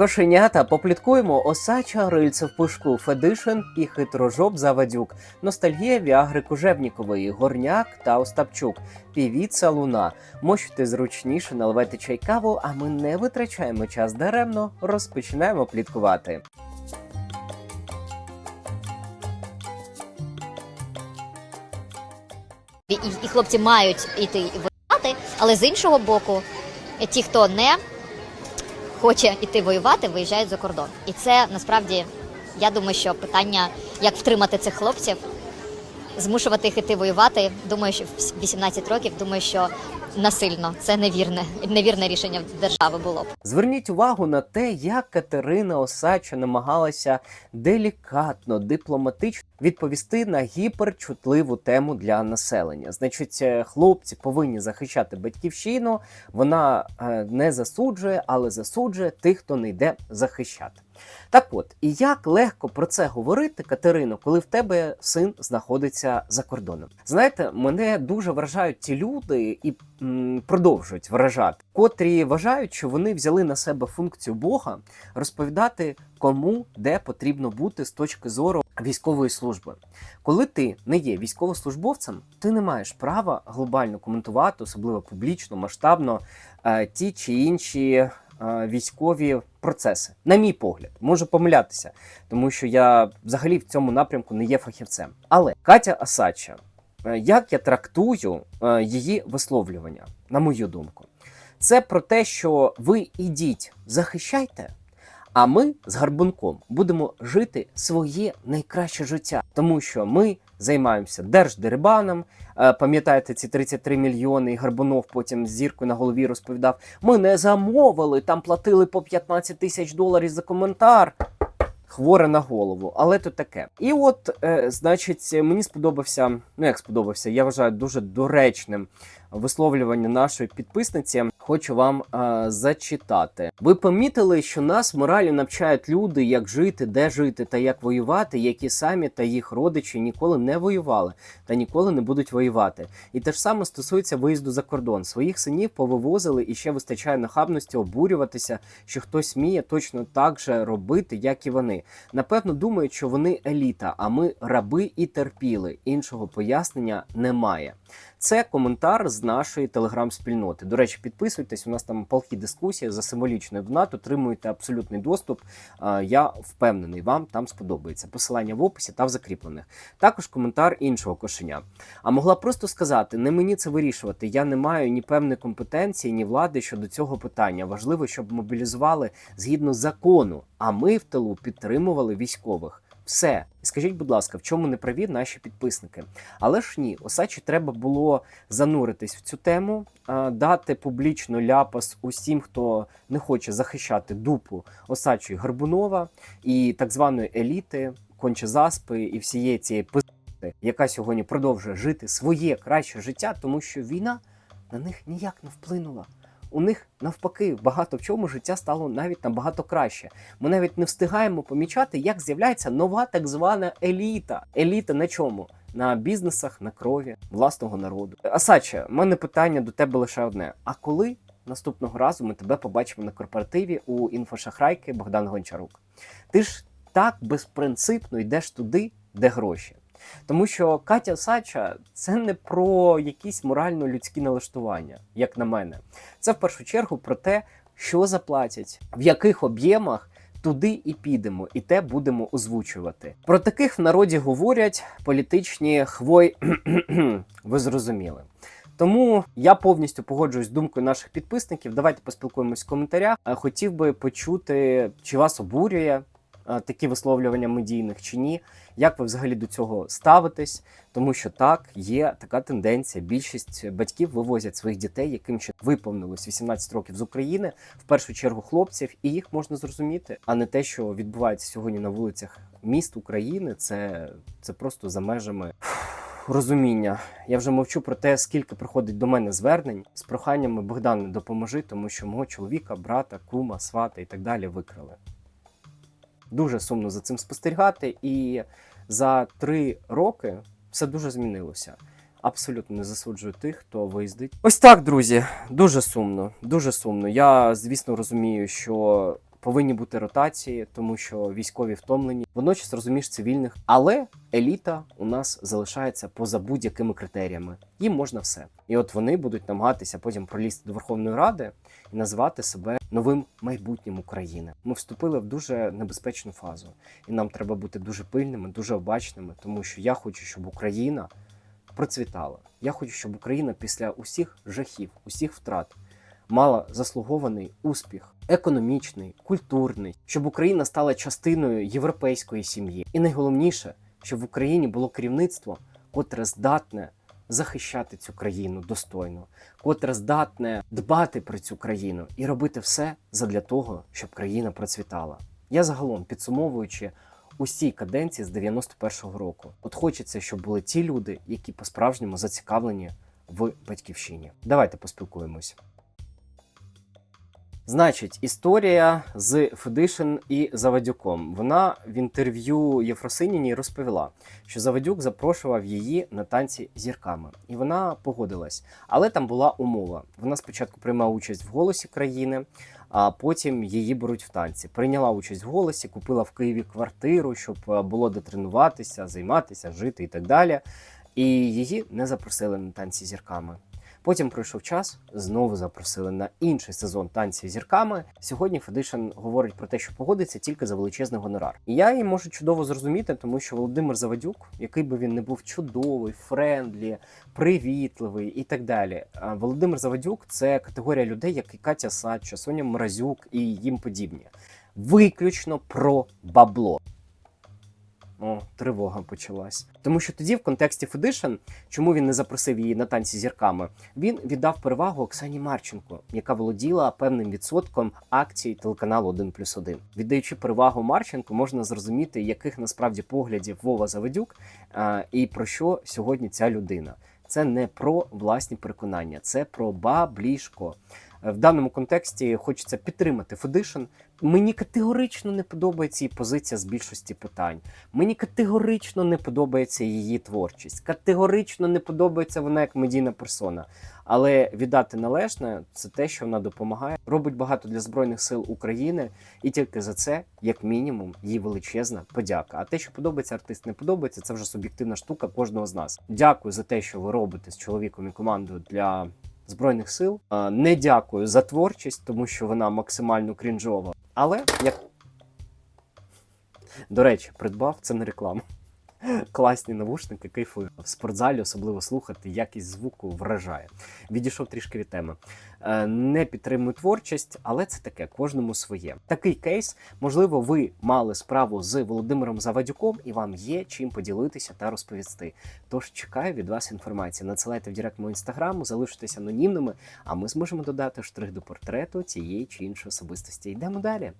Кошенята, попліткуємо Осача, Рильце в пушку, Федишин і хитрожоп Завадюк, Ностальгія Віагри Кужевнікової, Горняк та Остапчук, Півіца Луна. Мощуйте зручніше, наливайте чай каву, а ми не витрачаємо час даремно, розпочинаємо пліткувати. І, і хлопці мають іти воювати, але з іншого боку, ті, хто не хоче іти воювати, виїжджають за кордон. І це насправді, я думаю, що питання, як втримати цих хлопців, змушувати їх іти воювати. Думаю, що в 18 років, думаю, що насильно це невірне, невірне рішення держави було б. Зверніть увагу на те, як Катерина Осача намагалася делікатно, дипломатично відповісти на гіперчутливу тему для населення. Значить, е, хлопці повинні захищати батьківщину. Вона е, не засуджує, але засуджує тих, хто не йде захищати. Так от, і як легко про це говорити, Катерино, коли в тебе син знаходиться за кордоном? Знаєте, мене дуже вражають ті люди і м, продовжують вражати, котрі вважають, що вони взяли на себе функцію Бога розповідати, кому де потрібно бути з точки зору військової служби. Коли ти не є військовослужбовцем, ти не маєш права глобально коментувати, особливо публічно, масштабно, е, ті чи інші е, військові процеси. На мій погляд, можу помилятися, тому що я взагалі в цьому напрямку не є фахівцем. Але Катя Асача, е, як я трактую е, її висловлювання, на мою думку, це про те, що ви ідіть, захищайте. А ми з Гарбунком будемо жити своє найкраще життя, тому що ми займаємося держдерибаном. Е, Пам'ятаєте ці 33 мільйони, і Гарбунов потім з зіркою на голові розповідав: ми не замовили, там платили по 15 тисяч доларів за коментар. Хворе на голову, але то таке. І от, е, значить, мені сподобався, ну як сподобався, я вважаю дуже доречним висловлювання нашої підписниці. Хочу вам е, зачитати. Ви помітили, що нас моралі навчають люди, як жити, де жити та як воювати, які самі та їх родичі ніколи не воювали та ніколи не будуть воювати. І те ж саме стосується виїзду за кордон. Своїх синів повивозили і ще вистачає нахабності обурюватися, що хтось сміє точно так же робити, як і вони. Напевно, думають, що вони еліта, а ми раби і терпіли. Іншого пояснення немає. Це коментар з нашої телеграм-спільноти. До речі, підписуйтесь. У нас там палкі дискусії за символічною донат. Отримуєте абсолютний доступ. Я впевнений, вам там сподобається. Посилання в описі та в закріплених. Також коментар іншого кошеня. А могла просто сказати: не мені це вирішувати. Я не маю ні певної компетенції, ні влади щодо цього питання. Важливо, щоб мобілізували згідно закону. А ми в тилу підтримували військових. Все, скажіть, будь ласка, в чому не праві наші підписники? Але ж ні, Осачі треба було зануритись в цю тему, дати публічно ляпас усім, хто не хоче захищати дупу Осачі Горбунова і так званої еліти, конче заспи і всієї цієї пизди, яка сьогодні продовжує жити своє краще життя, тому що війна на них ніяк не вплинула. У них навпаки багато в чому життя стало навіть набагато краще. Ми навіть не встигаємо помічати, як з'являється нова так звана еліта. Еліта на чому? На бізнесах, на крові власного народу. Асаче, в мене питання до тебе лише одне: а коли наступного разу ми тебе побачимо на корпоративі у інфошахрайки Богдан Гончарук? Ти ж так безпринципно йдеш туди, де гроші. Тому що Катя Сача це не про якісь морально-людські налаштування, як на мене. Це в першу чергу про те, що заплатять, в яких об'ємах туди і підемо, і те будемо озвучувати. Про таких в народі говорять політичні хвой, ви зрозуміли. Тому я повністю погоджуюсь з думкою наших підписників. Давайте поспілкуємось в коментарях. Е, Хотів би почути, чи вас обурює такі висловлювання медійних чи ні. Як ви взагалі до цього ставитесь? Тому що так, є така тенденція. Більшість батьків вивозять своїх дітей, яким ще виповнилось 18 років з України, в першу чергу хлопців, і їх можна зрозуміти, а не те, що відбувається сьогодні на вулицях міст України. Це, це просто за межами розуміння. Я вже мовчу про те, скільки приходить до мене звернень з проханнями Богдане, допоможи, тому що мого чоловіка, брата, кума, свата і так далі викрали. Дуже сумно за цим спостерігати, і за три роки все дуже змінилося. Абсолютно не засуджую тих, хто виїздить. Ось так, друзі. Дуже сумно. Дуже сумно. Я, звісно, розумію, що повинні бути ротації, тому що військові втомлені. Водночас розумієш цивільних, але еліта у нас залишається поза будь-якими критеріями. Їм можна все. І от вони будуть намагатися потім пролізти до Верховної Ради і назвати себе новим майбутнім України. Ми вступили в дуже небезпечну фазу, і нам треба бути дуже пильними, дуже обачними, тому що я хочу, щоб Україна процвітала. Я хочу, щоб Україна після усіх жахів, усіх втрат мала заслугований успіх, економічний, культурний, щоб Україна стала частиною європейської сім'ї. І найголовніше, щоб в Україні було керівництво, котре здатне захищати цю країну достойно, котре здатне дбати про цю країну і робити все задля того, щоб країна процвітала. Я загалом підсумовуючи усій каденції з 91-го року, от хочеться, щоб були ті люди, які по-справжньому зацікавлені в батьківщині. Давайте поспілкуємось. Значить, історія з Федишин і Завадюком. Вона в інтерв'ю Єфросиніні розповіла, що Завадюк запрошував її на танці зірками, і вона погодилась. Але там була умова. Вона спочатку приймала участь в голосі країни, а потім її беруть в танці. Прийняла участь в голосі, купила в Києві квартиру, щоб е, було де тренуватися, займатися, жити і так далі. І її не запросили на танці зірками. Потім пройшов час, знову запросили на інший сезон танці зірками. Сьогодні Федишин говорить про те, що погодиться тільки за величезний гонорар. І я її можу чудово зрозуміти, тому що Володимир Завадюк, який би він не був чудовий, френдлі, привітливий і так далі. Володимир Завадюк це категорія людей, як і Катя Садча, Соня Мразюк і їм подібні. Виключно про бабло. О, тривога почалась. Тому що тоді, в контексті Федишин, чому він не запросив її на танці зірками, він віддав перевагу Оксані Марченко, яка володіла певним відсотком акцій телеканалу 1 плюс 1. Віддаючи перевагу Марченко, можна зрозуміти, яких насправді поглядів Вова Заведюк а, і про що сьогодні ця людина. Це не про власні переконання, це про баблішко. В даному контексті хочеться підтримати Федишин. Мені категорично не подобається її позиція з більшості питань. Мені категорично не подобається її творчість. Категорично не подобається вона як медійна персона. Але віддати належне це те, що вона допомагає, робить багато для збройних сил України, і тільки за це, як мінімум, їй величезна подяка. А те, що подобається артист, не подобається, це вже суб'єктивна штука кожного з нас. Дякую за те, що ви робите з чоловіком і командою для. Збройних сил не дякую за творчість, тому що вона максимально крінжова. Але як до речі, придбав це не реклама. Класні навушники, кайфую. В спортзалі особливо слухати, якість звуку вражає. Відійшов трішки від теми. Е, Не підтримую творчість, але це таке, кожному своє. Такий кейс, можливо, ви мали справу з Володимиром Завадюком, і вам є чим поділитися та розповісти. Тож чекаю від вас інформації. Надсилайте в директ мого інстаграму, залишитесь анонімними, а ми зможемо додати штрих до портрету цієї чи іншої особистості. Йдемо далі.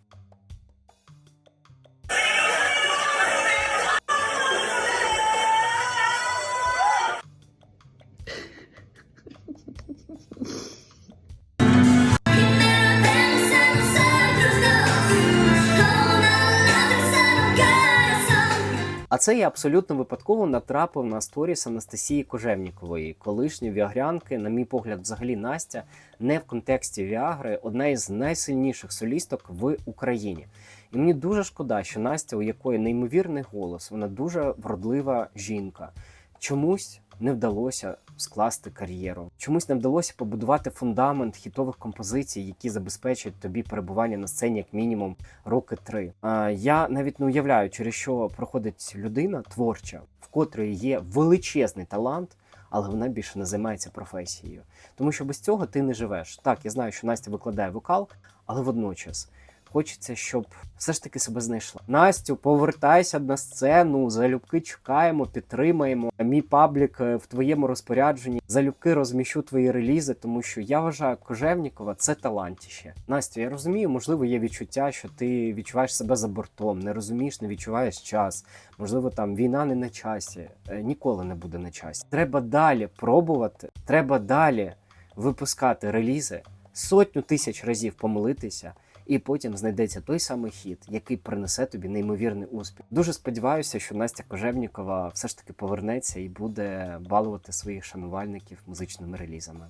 Це я абсолютно випадково натрапив на сторіс Анастасії Кожевнікової, колишньої віагрянки, на мій погляд, взагалі Настя, не в контексті Віагри, одна із найсильніших солісток в Україні. І мені дуже шкода, що Настя, у якої неймовірний голос, вона дуже вродлива жінка. Чомусь не вдалося скласти кар'єру. Чомусь не вдалося побудувати фундамент хітових композицій, які забезпечать тобі перебування на сцені як мінімум роки три. А, я навіть не уявляю, через що проходить людина творча, в котрої є величезний талант. Але вона більше не займається професією, тому що без цього ти не живеш. Так, я знаю, що Настя викладає вокал, але водночас хочеться, щоб все ж таки себе знайшла. Настю, повертайся на сцену. Залюбки чекаємо, підтримаємо. Мій паблік е, в твоєму розпорядженні. Залюбки розміщу твої релізи, тому що я вважаю, Кожевнікова це талантіще. Настю, я розумію, можливо, є відчуття, що ти відчуваєш себе за бортом, не розумієш, не відчуваєш час. Можливо, там війна не на часі, Е, ніколи не буде на часі. Треба далі пробувати, треба далі випускати релізи, сотню тисяч разів помилитися. І потім знайдеться той самий хіт, який принесе тобі неймовірний успіх. Дуже сподіваюся, що Настя Кожевнікова все ж таки повернеться і буде балувати своїх шанувальників музичними релізами.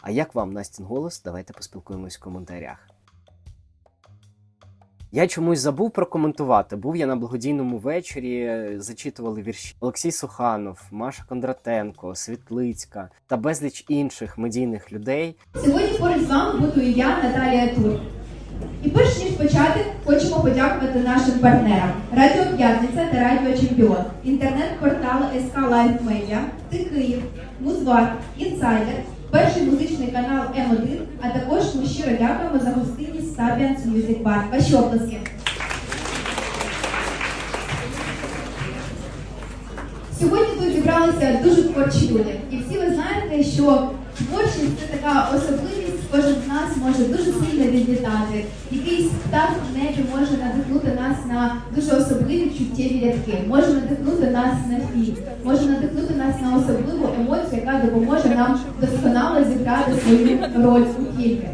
А як вам Настін голос? Давайте поспілкуємось в коментарях. Я чомусь забув прокоментувати. Був я на благодійному вечорі, зачитували вірші Олексій Суханов, Маша Кондратенко, Світлицька та безліч інших медійних людей. Сьогодні поруч з вами буду я, Наталія Тур. І перш ніж почати, хочемо подякувати нашим партнерам Радіо П'ятниця та Радіо Чемпіон, інтернет-портал СК Лайф Медіа, Ти Київ, Музвар, Інсайдер, перший музичний канал М1, а також ми щиро дякуємо за гостинність Sapiens Music Bar. Ваші оплески. Сьогодні тут зібралися дуже творчі люди. І всі ви знаєте, що творчість це така особливість, кожен з нас може дуже сильно відлітати. Якийсь птах в небі може надихнути нас на дуже особливі чуттєві рядки, може надихнути нас на фільм, може надихнути нас на особливу емоцію, яка допоможе нам досконало зіграти свою роль у фільмі.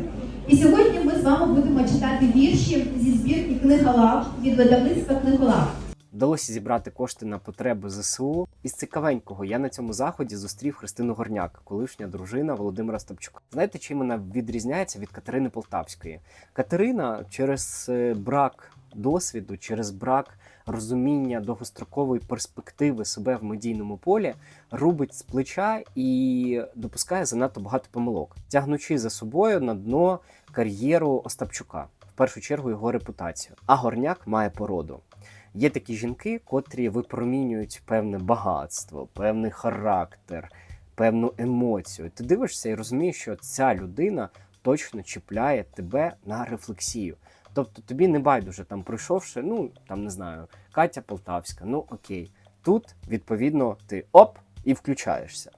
І сьогодні ми з вами будемо читати вірші зі збірки Книга Лав від видавництва Книголав. Вдалося зібрати кошти на потреби ЗСУ. Із цікавенького я на цьому заході зустрів Христину Горняк, колишня дружина Володимира Стопчука. Знаєте, чим вона відрізняється від Катерини Полтавської? Катерина через е, брак досвіду, через брак розуміння довгострокової перспективи себе в медійному полі рубить з плеча і допускає занадто багато помилок, тягнучи за собою на дно кар'єру Остапчука, в першу чергу його репутацію. А горняк має породу. Є такі жінки, котрі випромінюють певне багатство, певний характер, певну емоцію. Ти дивишся і розумієш, що ця людина точно чіпляє тебе на рефлексію. Тобто тобі не байдуже там пройшовши, ну там не знаю, Катя Полтавська, ну окей. Тут відповідно ти оп і включаєшся.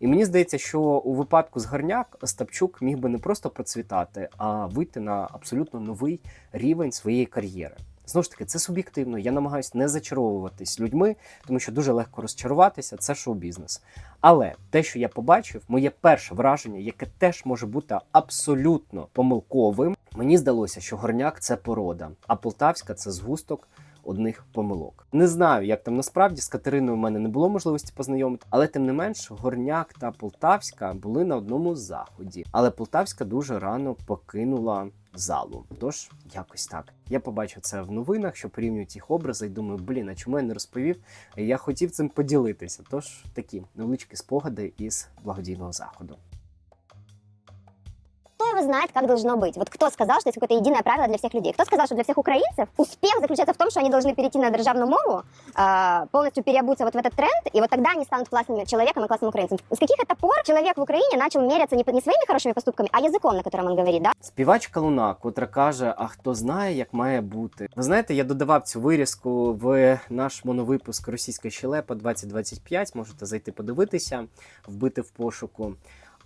І мені здається, що у випадку з Гарняк Остапчук міг би не просто процвітати, а вийти на абсолютно новий рівень своєї кар'єри. Знову ж таки, це суб'єктивно. Я намагаюся не зачаровуватись людьми, тому що дуже легко розчаруватися. Це шоу-бізнес. Але те, що я побачив, моє перше враження, яке теж може бути абсолютно помилковим. Мені здалося, що горняк це порода, а полтавська це згусток одних помилок. Не знаю, як там насправді з Катериною в мене не було можливості познайомити, але тим не менш, горняк та полтавська були на одному заході. Але полтавська дуже рано покинула залу. Тож якось так. Я побачив це в новинах, що порівнюють їх образи, і думаю, блін, а чому я не розповів? Я хотів цим поділитися. Тож такі невеличкі спогади із благодійного заходу Кто его знает, как должно быть? Вот кто сказал, что есть какое-то единое правило для всех людей? Кто сказал, что для всех украинцев успех заключается в том, что они должны перейти на державную мову, а, полностью переобуться вот в этот тренд, и вот тогда они станут классным человеком и классным украинцем? С каких это пор человек в Украине начал меряться не, не своими хорошими поступками, а языком, на котором он говорит, да? Співачка Луна, котра каже: А хто знає, як має бути. Ви знаєте, я додавав цю вирізку в наш моновипуск Російська щелепа 2025. Можете зайти подивитися, вбити в пошуку.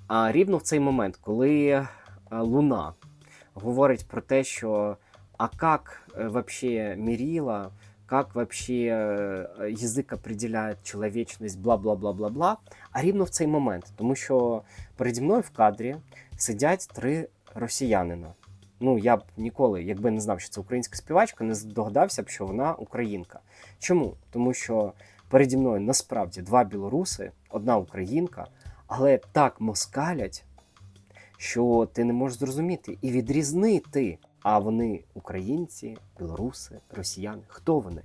А рівно в цей момент, коли е, Луна говорить про те, що а как е, вообще мерила, как вообще е, язик определяє чоловічність, бла бла бла бла бла. А рівно в цей момент, тому що переді мною в кадрі сидять три росіянина. Ну, я б ніколи, якби не знав, що це українська співачка, не здогадався б, що вона українка. Чому? Тому що переді мною насправді два білоруси, одна українка, але так москалять, що ти не можеш зрозуміти і відрізнити. А вони українці, білоруси, росіяни. Хто вони?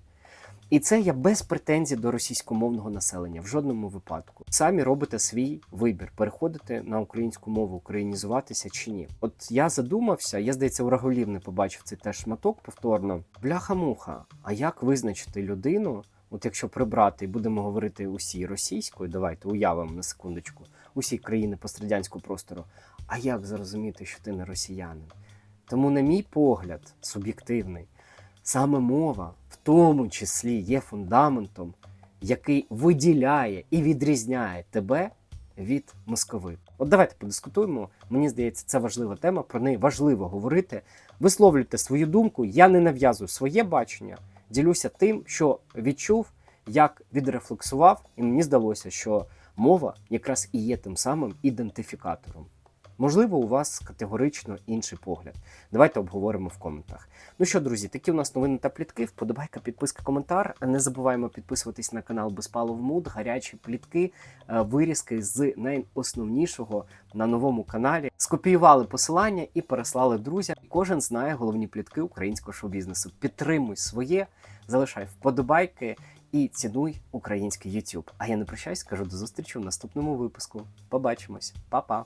І це я без претензій до російськомовного населення в жодному випадку. Самі робите свій вибір, переходити на українську мову, українізуватися чи ні. От я задумався, я здається, у Раголів не побачив цей теж шматок повторно. Бляха-муха. А як визначити людину? От якщо прибрати і будемо говорити усі російською, давайте уявимо на секундочку, усі країни пострадянського простору. А як зрозуміти, що ти не росіянин? Тому, на мій погляд, суб'єктивний, саме мова в тому числі є фундаментом, який виділяє і відрізняє тебе від Москови. От давайте подискутуємо. Мені здається, це важлива тема. Про неї важливо говорити. Висловлюйте свою думку. Я не нав'язую своє бачення, ділюся тим, що відчув, як відрефлексував, і мені здалося, що мова якраз і є тим самим ідентифікатором. Можливо, у вас категорично інший погляд. Давайте обговоримо в коментах. Ну що, друзі, такі у нас новини та плітки. Вподобайка, підписка, коментар. Не забуваємо підписуватись на канал Безпалов Муд, гарячі плітки, е, вирізки з найосновнішого на новому каналі. Скопіювали посилання і переслали друзям. Кожен знає головні плітки українського шоу-бізнесу. Підтримуй своє, залишай вподобайки і цінуй український YouTube. А я не прощаюсь, кажу до зустрічі в наступному випуску. Побачимось, Па-па!